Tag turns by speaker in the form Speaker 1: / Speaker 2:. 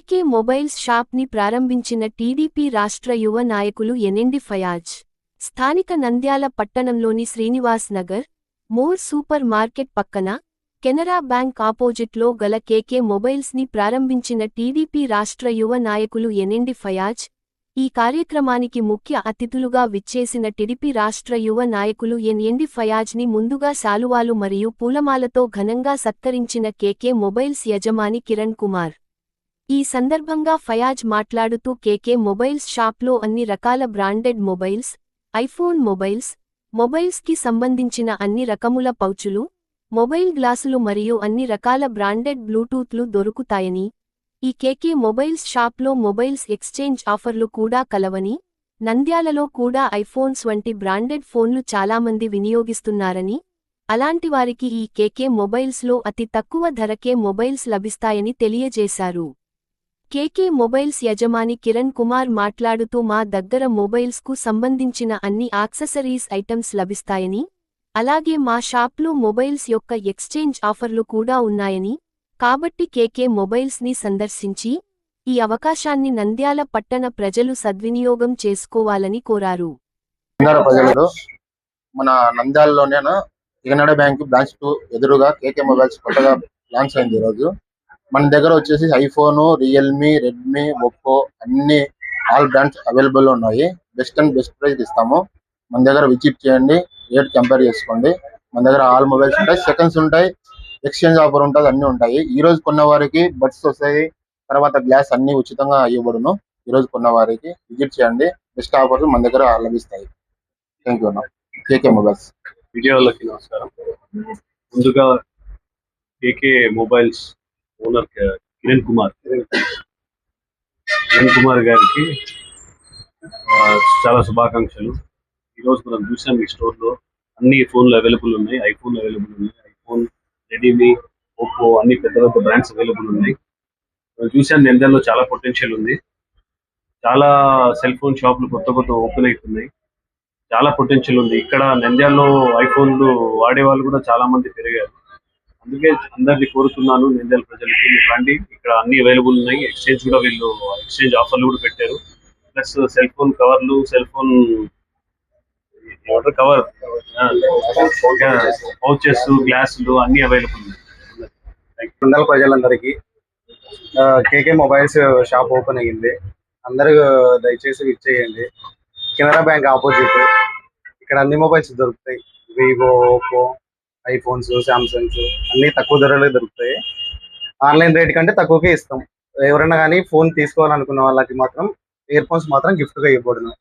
Speaker 1: AK mobiles షాప్ని ప్రారంభించిన TDP రాష్ట్ర యువ నాయకులు ఎనెండి ఫయాజ్ స్థానిక నంద్యాల పట్టణంలోని Srinivas Nagar more super market పక్కన కెనరా బ్యాంక్ ఆపోజిట్లో గల కేకే మొబైల్స్ని ప్రారంభించిన టీడీపీ రాష్ట్ర యువ నాయకులు ఎనెండి ఫయాజ్ ఈ కార్యక్రమానికి ముఖ్య అతిథులుగా విచ్చేసిన టిడిపి రాష్ట్ర యువ నాయకులు ఎన్ఎండి ఫయాజ్ని ముందుగా శాలువాలు మరియు పూలమాలతో ఘనంగా సత్కరించిన కేకే మొబైల్స్ యజమాని కిరణ్ కుమార్. ఈ సందర్భంగా ఫయాజ్ మాట్లాడుతూ కేకే మొబైల్స్ షాప్లో అన్ని రకాల బ్రాండెడ్ మొబైల్స్ ఐఫోన్ మొబైల్స్ మొబైల్స్కి సంబంధించిన అన్ని రకముల పౌచులు మొబైల్ గ్లాసులు మరియు అన్ని రకాల బ్రాండెడ్ బ్లూటూత్లు దొరుకుతాయని ఈ కేకే మొబైల్స్ షాప్లో మొబైల్స్ ఎక్స్చేంజ్ ఆఫర్లు కూడా కలవని నంద్యాలలో కూడా ఐఫోన్స్ వంటి బ్రాండెడ్ ఫోన్లు చాలామంది వినియోగిస్తున్నారని అలాంటి వారికి ఈ కేకే మొబైల్స్లో అతి తక్కువ ధరకే మొబైల్స్ లభిస్తాయని తెలియజేశారు. కేకే మొబైల్స్ యజమాని కిరణ్ కుమార్ మాట్లాడుతూ మా దగ్గర మొబైల్స్కు సంబంధించిన అన్ని యాక్సెసరీస్ ఐటమ్స్ లభిస్తాయని అలాగే మా షాప్లో మొబైల్స్ యొక్క ఎక్స్చేంజ్ ఆఫర్లు కూడా ఉన్నాయని కాబట్టి కేకే మొబైల్స్ని సందర్శించి ఈ అవకాశాన్ని నంద్యాల పట్టణ ప్రజలు సద్వినియోగం చేసుకోవాలని కోరారు.
Speaker 2: మన నంద్యాలలోనే ఇగనాడ బ్యాంకు బ్రాంచ్ ఎదురుగా కేకే మొబైల్స్ కొత్తగా లాంచ్ అయింది ఈరోజు. మన దగ్గర వచ్చేసి ఐఫోన్ రియల్మీ రెడ్మీ ఒప్పో అన్ని ఆల్ బ్రాండ్స్ అవైలబుల్ ఉన్నాయి. బెస్ట్ అండ్ బెస్ట్ ప్రైస్ ఇస్తాము. మన దగ్గర విజిట్ చేయండి రేట్ కంపేర్ చేసుకోండి. మన దగ్గర ఆల్ మొబైల్స్ ఉంటాయి సెకండ్స్ ఉంటాయి ఎక్స్చేంజ్ ఆఫర్ ఉంటుంది అన్ని ఉంటాయి. ఈ రోజు కొన్న వారికి బడ్స్ వస్తాయి తర్వాత గ్లాస్ అన్ని ఉచితంగా ఇవ్వబడును. ఈ రోజు కొన్న వారికి విజిట్ చేయండి బెస్ట్ ఆఫర్స్ మన దగ్గర లభిస్తాయి. థ్యాంక్ యూ అన్న. KK mobiles.
Speaker 3: విజయవాడకి నమస్కారం. ముందుగా KK mobiles owner Kiran Kumar. Kiran Kumar గారికి చాలా శుభాకాంక్షలు. ఈరోజు మనం చూసాం ఈ స్టోర్లో అన్ని ఫోన్లు అవైలబుల్ ఉన్నాయి ఐఫోన్ అవైలబుల్ ఉన్నాయి ఐఫోన్ రెడీమీ ఒప్పో అన్ని పెద్ద పెద్ద బ్రాండ్స్ అవైలబుల్ ఉన్నాయి. మనం చూసాం నెందర్లో చాలా పొటెన్షియల్ ఉంది. చాలా సెల్ ఫోన్ షాపులు కొత్త కొత్త ఓపెన్ అవుతున్నాయి చాలా పొటెన్షియల్ ఉంది. ఇక్కడ నంద్యాలలో ఐఫోన్లు వాడే వాళ్ళు కూడా చాలా మంది పెరిగారు. అందుకే అందరినీ కోరుతున్నాను నంద్యాల ప్రజలకి. మీరు రండి. ఇక్కడ అన్ని అవైలబుల్ ఉన్నాయి. ఎక్స్చేంజ్ కూడా వీళ్ళు ఎక్స్చేంజ్ ఆఫర్లు కూడా పెట్టారు. ప్లస్ సెల్ ఫోన్ కవర్లు cell phone water cover pouches గ్లాసులు అన్ని అవైలబుల్ ఉన్నాయి.
Speaker 4: మండల ప్రజలందరికీ కేకే మొబైల్స్ షాప్ ఓపెన్ అయ్యింది. అందరూ దయచేసి విచ్చేయండి కెనరా బ్యాంక్ ఆపోజిట్. ఇక్కడ అన్ని మొబైల్స్ దొరుకుతాయి. వివో ఓపో ఐఫోన్స్ శాంసంగ్స్ అన్ని తక్కువ ధరలో దొరుకుతాయి. ఆన్లైన్ రేట్ కంటే తక్కువకే ఇస్తాం. ఎవరైనా కానీ ఫోన్ తీసుకోవాలనుకున్న వాళ్ళకి మాత్రం ఇయర్ ఫోన్స్ మాత్రం గిఫ్ట్గా ఇవ్వబడును.